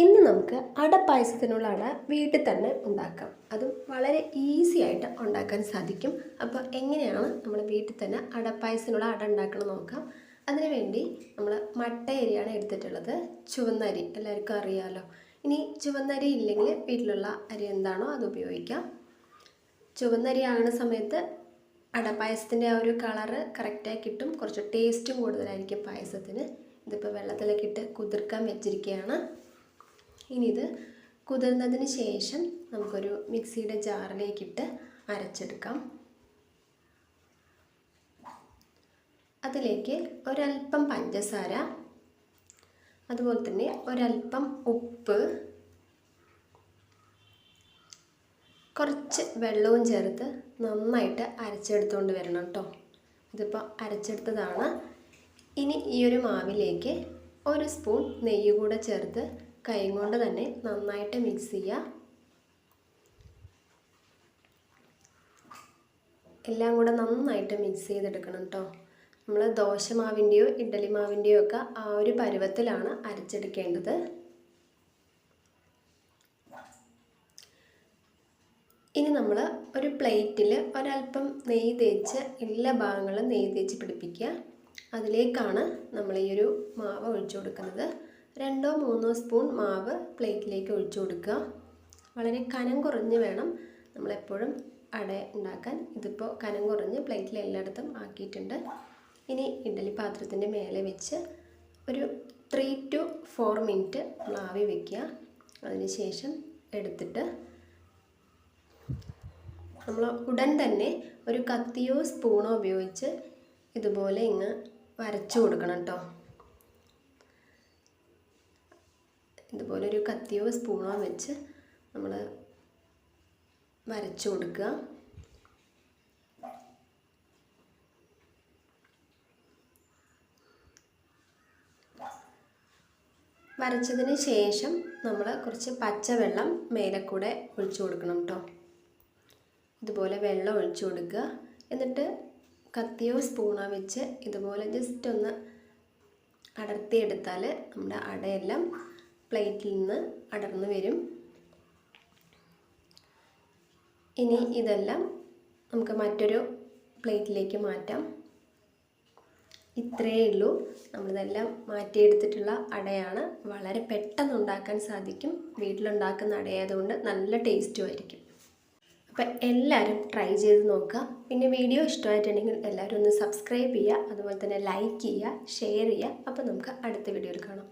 ഇന്ന് നമുക്ക് അടപ്പായസത്തിനുള്ള അട വീട്ടിൽ തന്നെ ഉണ്ടാക്കാം. അതും വളരെ ഈസി ആയിട്ട് ഉണ്ടാക്കാൻ സാധിക്കും. അപ്പോൾ എങ്ങനെയാണ് നമ്മൾ വീട്ടിൽ തന്നെ അടപ്പായസത്തിനുള്ള അട ഉണ്ടാക്കണം നോക്കാം. അതിനുവേണ്ടി നമ്മൾ മട്ട അരിയാണ് എടുത്തിട്ടുള്ളത്. ചുവന്നരി എല്ലാവർക്കും അറിയാമല്ലോ ഇനി ചുവന്നരി ഇല്ലെങ്കിൽ വീട്ടിലുള്ള അരി എന്താണോ അത് ഉപയോഗിക്കാം. ചുവന്നരി ആകുന്ന സമയത്ത് അടപ്പായസത്തിന്റെ ആ ഒരു കളറ് കറക്റ്റായി കിട്ടും. കുറച്ച് ടേസ്റ്റും കൂടുതലായിരിക്കും പായസത്തിന്. ഇതിപ്പോൾ വെള്ളത്തിലേക്ക് ഇട്ട് കുതിർക്കാൻ വെച്ചിരിക്കുകയാണ്. ഇനി ഇത് കുതിർന്നതിന് ശേഷം നമുക്കൊരു മിക്സിയുടെ ജാറിലേക്കിട്ട് അരച്ചെടുക്കാം. അതിലേക്ക് ഒരൽപ്പം പഞ്ചസാര അതുപോലെ തന്നെ ഒരൽപ്പം ഉപ്പ് കുറച്ച് വെള്ളവും ചേർത്ത് നന്നായിട്ട് അരച്ചെടുത്തുകൊണ്ട് വരണം കേട്ടോ ഇതിപ്പോൾ അരച്ചെടുത്തതാണ്. ഇനി ഈ ഒരു മാവിലേക്ക് ഒരു സ്പൂൺ നെയ്യ് കൂടെ ചേർത്ത് കൈ കൊണ്ട് തന്നെ നന്നായിട്ട് മിക്സ് ചെയ്യുക എല്ലാം കൂടെ നന്നായിട്ട് മിക്സ് ചെയ്തെടുക്കണം കേട്ടോ നമ്മൾ ദോശമാവിന്റെയോ ഇഡ്ഡലി മാവിന്റെയോ ഒക്കെ ആ ഒരു പരുവത്തിലാണ് അരച്ചെടുക്കേണ്ടത്. ഇനി നമ്മൾ ഒരു പ്ലേറ്റിൽ ഒരല്പം നെയ്യ് തേച്ച് എല്ലാ ഭാഗങ്ങളും നെയ്യ് തേച്ച് പിടിപ്പിക്കുക. അതിലേക്കാണ് നമ്മൾ ഈ ഒരു മാവ് ഒഴിച്ചു കൊടുക്കുന്നത്. രണ്ടോ മൂന്നോ സ്പൂൺ മാവ് പ്ലേറ്റിലേക്ക് ഒഴിച്ചു കൊടുക്കുക. വളരെ കനം കുറഞ്ഞ് വേണം നമ്മളെപ്പോഴും അട ഉണ്ടാക്കാൻ. ഇതിപ്പോൾ കനം കുറഞ്ഞ് പ്ലേറ്റിൽ എല്ലായിടത്തും ആക്കിയിട്ടുണ്ട്. ഇനി ഇഡ്ഡലി പാത്രത്തിന്റെ മേലെ വെച്ച് ഒരു ത്രീ ടു ഫോർ മിനിറ്റ് ആവി വയ്ക്കുക അതിന് ശേഷം എടുത്തിട്ട് നമ്മൾ ഉടൻ തന്നെ ഒരു കത്തിയോ സ്പൂണോ ഉപയോഗിച്ച് ഇതുപോലെ ഇങ്ങ് വരച്ചു കൊടുക്കണം കേട്ടോ. ഇതുപോലെ ഒരു കത്തിയോ സ്പൂണോ വെച്ച് നമ്മൾ വരച്ചു കൊടുക്കുക. വരച്ചതിന് ശേഷം നമ്മൾ കുറച്ച് പച്ചവെള്ളം മേലെ കൂടെ ഒഴിച്ചു കൊടുക്കണം കേട്ടോ ഇതുപോലെ വെള്ളം ഒഴിച്ചു കൊടുക്കുക. എന്നിട്ട് കത്തിയോ സ്പൂണോ വെച്ച് ഇതുപോലെ ജസ്റ്റ് ഒന്ന് അടർത്തിയെടുത്താൽ നമ്മുടെ അടയെല്ലാം പ്ലേറ്റിൽ നിന്ന് അടർന്നു വരും. ഇനി ഇതെല്ലാം നമുക്ക് മറ്റൊരു പ്ലേറ്റിലേക്ക് മാറ്റാം. ഇത്രയേ ഉള്ളൂ. നമ്മളിതെല്ലാം മാറ്റിയെടുത്തിട്ടുള്ള അടയാണ്. വളരെ പെട്ടെന്ന് ഉണ്ടാക്കാൻ സാധിക്കും. വീട്ടിലുണ്ടാക്കുന്ന അടയായതുകൊണ്ട് നല്ല ടേസ്റ്റും ആയിരിക്കും. അപ്പം എല്ലാവരും ട്രൈ ചെയ്ത് നോക്കുക. പിന്നെ വീഡിയോ ഇഷ്ടമായിട്ടുണ്ടെങ്കിൽ എല്ലാവരും ഒന്ന് സബ്സ്ക്രൈബ് ചെയ്യുക. അതുപോലെ തന്നെ ലൈക്ക് ചെയ്യുക ഷെയർ ചെയ്യുക. അപ്പോൾ നമുക്ക് അടുത്ത വീഡിയോയിൽ കാണാം.